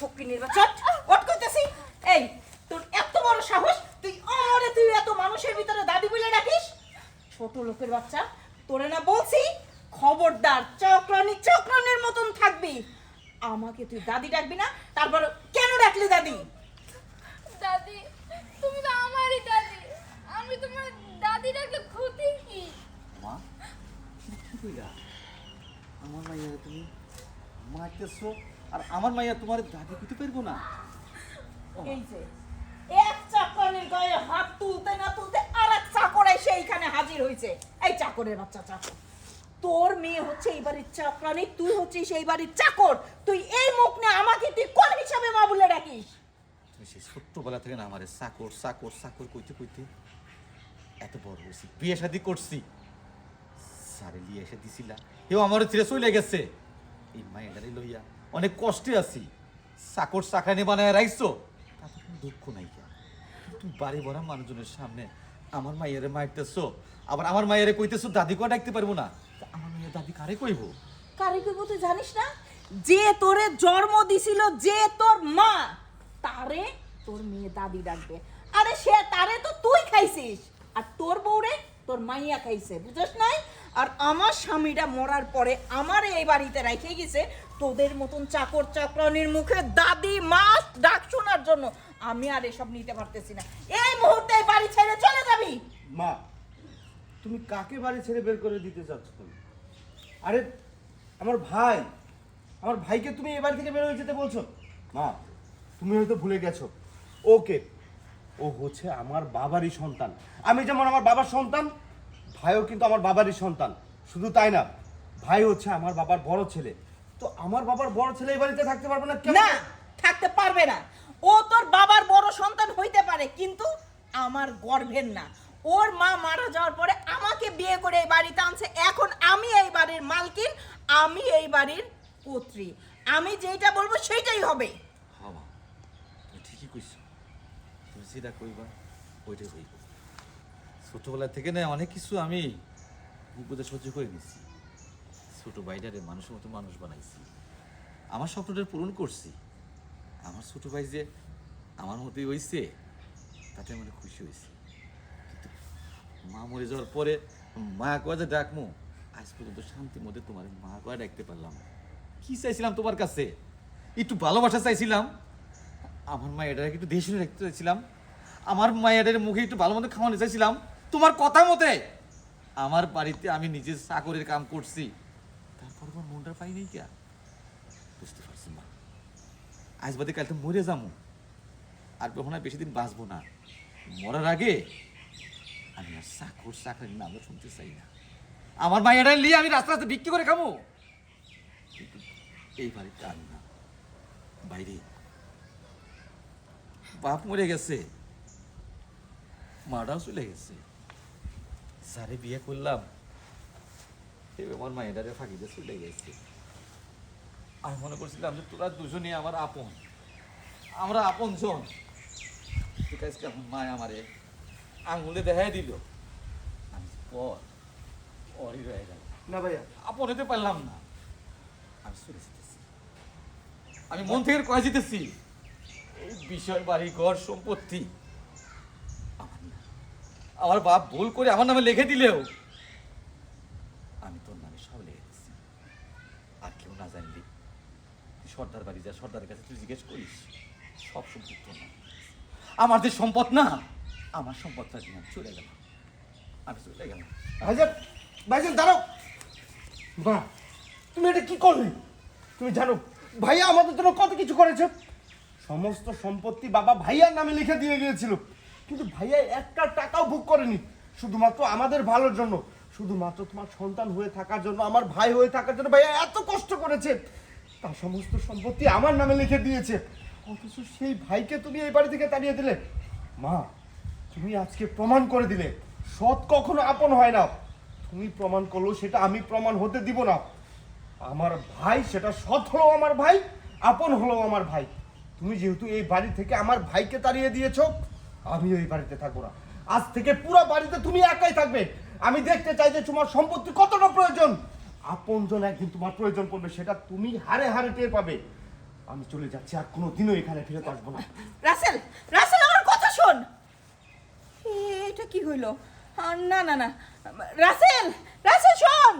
ফকিনের বাচ্চা ওট কইতেছি এই তোর এত বড় সাহস তুই আমারে তুই এত মানুষের ভিতরে দাদি বলে ডাকিস? ছোট লোকের বাচ্চা তোরে না বলছি খবরদার চক্রানি চক্রানের মতন থাকবি। আমাকে তুই দাদি ডাকবি না তারপর কেন ডাকলি দাদি? দাদি তুমি তো আমারই দাদি। আমি তোমার দাদি ডাকলে ক্ষতি কি? মা তুমি কি? কইলা আমার মাইয়া তুমি মারতেছো? আর আমার মাইয়া তোমার দাদি কইতে পারব না। এই যে এক চাকরের গায়ে হাত তুলতে না তুলতে আর এক চাকর এসে এইখানে হাজির হয়েছে এই চাকরের বাচ্চা চাকর। তোর মেয়ে হচ্ছে এই বাড়ির চাকরানি তুই হচ্ছিস এই বাড়ির চাকর। তুই এই মুখ নিয়ে আমাকে তুই কোন হিসাবে মা বলে ডাকিস? তুমি সেই ছোট্টবেলা থেকে না আমার চাকর চাকর চাকর কইতে কইতে এত বড় হয়েছি। বিয়ে শাদি করছি। সারে লিয়ে এসে দিছিলা। এও আমার ছেড়ে চলে গেছে। এই মায়েরাই লইয়া অনেক কষ্টে আছি। চাকর চাকানি বানায় রাখছো তাতে কোনো দুঃখ নাই তুমি বাড়ি ভরা মানুষজনের সামনে আমার মাইয়ারে মারতেছো, আবার আমার মাইয়ারে কইতেছো দাদিকেও ডাকতে পারব না। আমার মাইয়া দাদি কারে কইবো? কারে কইব তুই জানিস না? যে তোরে জন্ম দিছিল, যে তোর মা, তারে তোর মেয়ে দাদি ডাকবে। আরে সে তারে তো তুই খাইছিস। আর তোর বউরে তোর মাইয়া খাইছে, বুঝছ নাই? আর আমার স্বামীটা মরার পরে আমার এই বাড়িতে রেখে গেছে তোদের মতন চাকর চাকরানির মুখে দাদি, মা, ডাক শোনার জন্য। আমি আর এসব নিতে পারতেছি না। এই মুহূর্তে বাড়ি ছেড়ে চলে যাবি। মা, তুমি কাকে বাড়ি ছেড়ে বের করে দিতে চাচ্ছ তুমি? আরে, আমার ভাই, আমার ভাইকে তুমি এবার থেকে বের হয়ে যেতে বলছো? মা, তুমি হয়তো ভুলে গেছো। ওকে ও হচ্ছে আমার বাবারই সন্তান। আমি যেমন আমার বাবার সন্তান, ভাইও কিন্তু আমার বাবারই সন্তান। শুধু তাই না, ভাই হচ্ছে আমার বাবার বড় ছেলে। তো আমার বাবার বড় ছেলে এই বাড়িতে থাকতে পারবে না না, থাকতে পারবে না। ও তোর বাবার বড় সন্তান হইতে পারে, কিন্তু আমার গর্ভের না। ওর মা মারা যাওয়ার পরে আমাকে বিয়ে করে এই বাড়িতে আনছে। এখন আমি এই বাড়ির মালকিন, আমি এই বাড়ির পুত্রী। আমি যেটা বলব সেটাই হবে হাওয়া তুমি ঠিকই কইছো তুমি যেটা কইবা ওইটাই হইব। ছোটবেলা থেকে না অনেক কিছু আমি বুকুতে সহ্য করে নিছি। ছোট ভাইটারে মানুষের মতো মানুষ বানাইছি। আমার স্বপ্নটা পূরণ করছি। আমার ছোট ভাই যে আমার মতোই হইছে, তাতে আমি খুশি হয়েছি কিন্তু মা মরে যাওয়ার পরে মা কয়া যে, ডাকমু, আজ পর্যন্ত শান্তির মধ্যে তোমার মা কয়া ডাকতে পারলাম কি চাইছিলাম তোমার কাছে? একটু ভালোবাসা চাইছিলাম। আমার মা মায়ের একটু দেশে রাখতে চাইছিলাম। আমার মায়ের মুখে একটু ভালো মতো খাওয়ানো চাইছিলাম। তোমার কথা মতে আমার বাড়িতে আমি নিজে চাকরের কাম করছি। তারপর আমার মনটা পাই নেই কে? বুঝতে পারছি মা আজ বাদে কাল তো মরে যাব। আর কখনো বেশি দিন বাঁচবো না। মরার আগে আমি আর চাকর চাকরির নাম শুনতে চাই না। আমার মায়েরা নিয়ে আমি রাস্তা রাস্তা বিক্রি করে খাব। কিন্তু এই বাড়িতে আমি না বাইরে। বাপ মরে গেছে। মাটাও চলে গেছে। সারে বিয়ে করলাম। আমার মায়েরারে ফাঁকিতে চলে গেছে। আমি মনে করছিলাম যে তোরা দুজনই আমার আপন। আমরা আপন জন ঠিক আছে মায় আমারে আঙুলে দেখাই দিল। আমি পর পরই রয়ে গেল না ভাইয়া। আপন হতে পারলাম না। আমি চলে যেতেছি। আমি মন থেকে কয়ে যেতেছি এই বিষয় বাড়ি ঘর সম্পত্তি আমার বাপ ভুল করে আমার নামে লিখে দিলেও আমি তোর নামে সব লিখে দিচ্ছি আর কেউ না জানলি সর্দার বাড়ি যা, সর্দারের কাছে তুই জিজ্ঞেস করিস, সব সম্পদ তোর নামে। আমার যে সম্পদ না, আমার সম্পদটা চলে গেলাম। আমি চলে গেলাম। ভাইজান ভাইজান, দাঁড়াও। মা, তুমি এটা কি করলে? তুমি জানো, ভাইয়া আমাদের জন্য কত কিছু করেছে। সমস্ত সম্পত্তি বাবা ভাইয়ার নামে লিখে দিয়ে গিয়েছিল। কিন্তু ভাইয়া, একটা টাকাও ভোগ করেনি। শুধুমাত্র আমাদের ভালোর জন্য। শুধুমাত্র তোমার সন্তান হয়ে থাকার জন্য, আমার ভাই হয়ে থাকার জন্য ভাইয়া এত কষ্ট করেছে। তার সমস্ত সম্পত্তি আমার নামে লিখে দিয়েছে। অথচ সেই ভাইকে তুমি এই বাড়ি থেকে তাড়িয়ে দিলে। মা, তুমি আজকে প্রমাণ করে দিলে। সৎ কখনো আপন হয় না। তুমি প্রমাণ করল সেটা আমি প্রমাণ হতে দিব না। আমার ভাই সেটা সৎ হলো আমার ভাই, আপন হলো আমার ভাই। তুমি যেহেতু এই বাড়ি থেকে আমার ভাইকে তাড়িয়ে দিয়েছ আমিও ওই বাড়িতে থাকব না। আজ থেকে পুরো বাড়িতে তুমি একাই থাকবে। আমি দেখতে চাই যে তোমার সম্পত্তি কতটা প্রয়োজন। আপনজন একদিন তোমার প্রয়োজন পড়বে, সেটা তুমি হারে হারে টের পাবে। আমি চলে যাচ্ছি, আর কোনোদিনও এখানে ফিরে আসব না। রাসেল রাসেল, আমার কথা শোন। এটা কি হইল? না না না। রাসেল রাসেল, শোন।